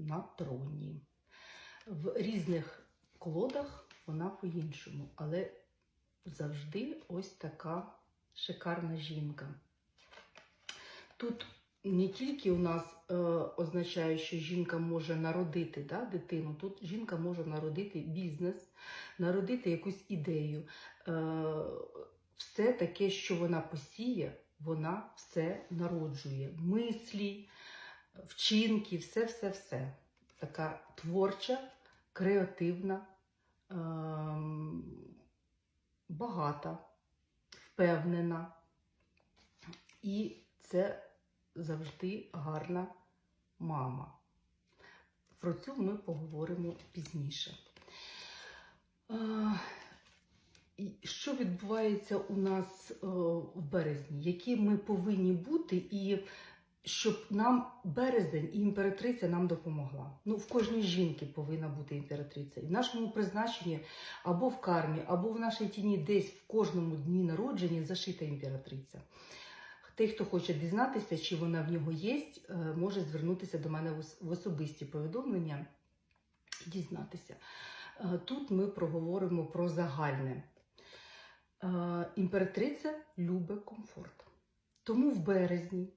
на троні. В різних колодах вона по-іншому, але завжди ось така шикарна жінка. Тут не тільки у нас е, означає, що жінка може народити да, дитину, тут жінка може народити бізнес, народити якусь ідею. Е, все таке, що вона посіє, вона все народжує. Мислі, вчинки, все-все-все. Така творча, креативна, ем, багата, впевнена. І це завжди гарна мама. Про цю ми поговоримо пізніше. Е, Що відбувається у нас е, в березні? Які ми повинні бути, і щоб нам березень і імператриця нам допомогла. Ну, в кожній жінки повинна бути імператриця. І в нашому призначенні або в кармі, або в нашій тіні десь в кожному дні народження зашита імператриця. Той, хто хоче дізнатися, чи вона в нього є, е, може звернутися до мене в особисті повідомлення і дізнатися. Е, Тут ми проговоримо про загальне. Е, Імператриця любить комфорт. Тому в березні